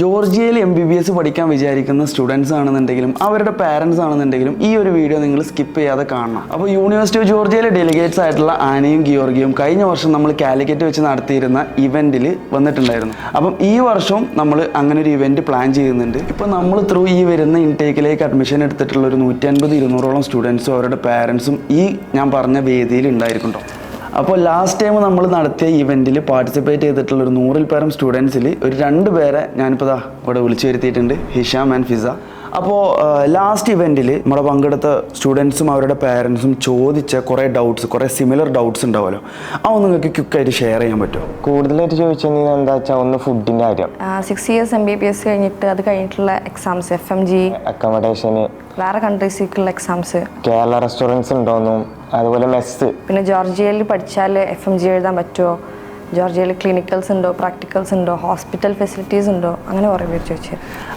ജോർജിയയിൽ M B B S പഠിക്കാൻ വിചാരിക്കുന്ന students ആണെന്നുണ്ടെങ്കിലും അവരുടെ പാരൻസ് ആണെന്നുണ്ടെങ്കിലും ഈ ഒരു വീഡിയോ നിങ്ങൾ സ്കിപ്പ് ചെയ്യാതെ കാണണം. അപ്പോൾ യൂണിവേഴ്സിറ്റി ഓഫ് ജോർജിയയിലെ ഡെലിഗേറ്റ്സ് ആയിട്ടുള്ള ആനയും ഗിയോർഗിയും കഴിഞ്ഞ വർഷം നമ്മൾ കാലിക്കറ്റ് വെച്ച് നടത്തിയിരുന്ന ഇവന്റിൽ വന്നിട്ടുണ്ടായിരുന്നു. അപ്പം ഈ വർഷവും നമ്മൾ അങ്ങനെ ഒരു ഇവന്റ് പ്ലാൻ ചെയ്യുന്നുണ്ട്. ഇപ്പോൾ നമ്മൾ ത്രൂ ഈ വരുന്ന ഇൻടേക്കിലേക്ക് അഡ്മിഷൻ എടുത്തിട്ടുള്ള ഒരു നൂറ്റൻപത് ഇരുന്നൂറോളം സ്റ്റുഡൻസും അവരുടെ പാരൻസും ഈ ഞാൻ പറഞ്ഞ വേദിയിൽ ഉണ്ടായിരിക്കുന്നുണ്ടോ? അപ്പോൾ ലാസ്റ്റ് ടൈം നമ്മൾ നടത്തിയ ഇവന്റിൽ പാർട്ടിസിപ്പേറ്റ് ചെയ്തിട്ടുള്ള ഒരു നൂറിൽ പേരം സ്റ്റുഡൻസിൽ ഒരു രണ്ട് പേരെ ഞാനിപ്പോൾ ദാ ഇവിടെ വിളിച്ചു വരുത്തിയിട്ടുണ്ട് ഹിഷാം ആൻഡ് ഫിസ. അപ്പോൾ ലാസ്റ്റ് ഇവന്റിൽ നമ്മുടെ പങ്കെടുത്ത സ്റ്റുഡൻസും അവരുടെ പേരൻസും ചോദിച്ച കുറേ ഡൗട്ട്സ് കുറേ സിമിലർ ഡൗട്ട്സ് ഉണ്ടാവുമല്ലോ. ഒന്ന് നിങ്ങൾക്ക് ക്വിക്കായിട്ട് ഷെയർ ചെയ്യാൻ പറ്റുമോ? കൂടുതലായിട്ട് ചോദിച്ചത് എന്താ വെച്ചാൽ ഒന്ന് ഫുഡിന്റെ കാര്യം. Six years M B B S കഴിഞ്ഞിട്ട് അത് കഴിഞ്ഞിട്ടുള്ള എക്സാംസ് എഫ് എം ജി അക്കോമഡേഷന് വേറെ കൺട്രീസിലേക്കുള്ള എക്സാംസ് കേരള റെസ്റ്റോറന്റ്സ് ഉണ്ടോന്നും അതുപോലെ മെസ്സ് പിന്നെ ജോർജിയയിൽ പഠിച്ചാൽ എഫ് എം ജി എഴുതാൻ പറ്റുമോ? ജോർജിയയിൽ ക്ലിനിക്കൽസ് ഉണ്ടോ പ്രാക്ടിക്കൽസ് ഉണ്ടോ ഹോസ്പിറ്റൽ ഫെസിലിറ്റീസ് ഉണ്ടോ? അങ്ങനെ കുറേ പേര് ചോദിച്ചു.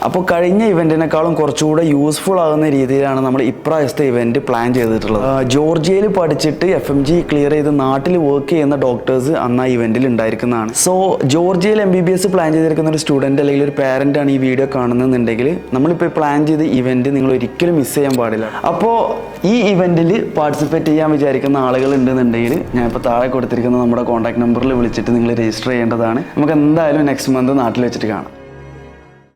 അപ്പോൾ കഴിഞ്ഞ ഇവന്റിനേക്കാളും കുറച്ചുകൂടെ യൂസ്ഫുൾ ആകുന്ന രീതിയിലാണ് നമ്മൾ ഇപ്രാവശ്യത്തെ ഇവന്റ് പ്ലാൻ ചെയ്തിട്ടുള്ളത്. ജോർജിയയിൽ പഠിച്ചിട്ട് എഫ് എം ജി ക്ലിയർ ചെയ്ത് നാട്ടിൽ വർക്ക് ചെയ്യുന്ന ഡോക്ടേഴ്സ് അന്ന് ആ ഇവന്റിൽ ഉണ്ടായിരിക്കുന്നതാണ്. So ജോർജിയയിൽ M B B S plan ചെയ്തിരിക്കുന്ന ഒരു സ്റ്റുഡന്റ് അല്ലെങ്കിൽ ഒരു പാരന്റ് ആണ് ഈ വീഡിയോ കാണുന്നതെന്നുണ്ടെങ്കിൽ നമ്മളിപ്പോൾ പ്ലാൻ ചെയ്ത ഇവന്റ് നിങ്ങൾ ഒരിക്കലും മിസ് ചെയ്യാൻ പാടില്ല. അപ്പോൾ ഈ ഇവന്റിൽ പാർട്ടിസിപ്പേറ്റ് ചെയ്യാൻ വിചാരിക്കുന്ന ആളുകൾ ഉണ്ടെന്നുണ്ടെങ്കിൽ ഞാൻ ഇപ്പോൾ താഴെ കൊടുത്തിരിക്കുന്ന നമ്മുടെ കോൺടാക്ട് നമ്പറിൽ വിളിച്ചിട്ട് നിങ്ങൾ രജിസ്റ്റർ ചെയ്യേണ്ടതാണ്. നമുക്ക് എന്തായാലും നെക്സ്റ്റ് മന്ത് നാട്ടിൽ വെച്ചിട്ട് കാണാം.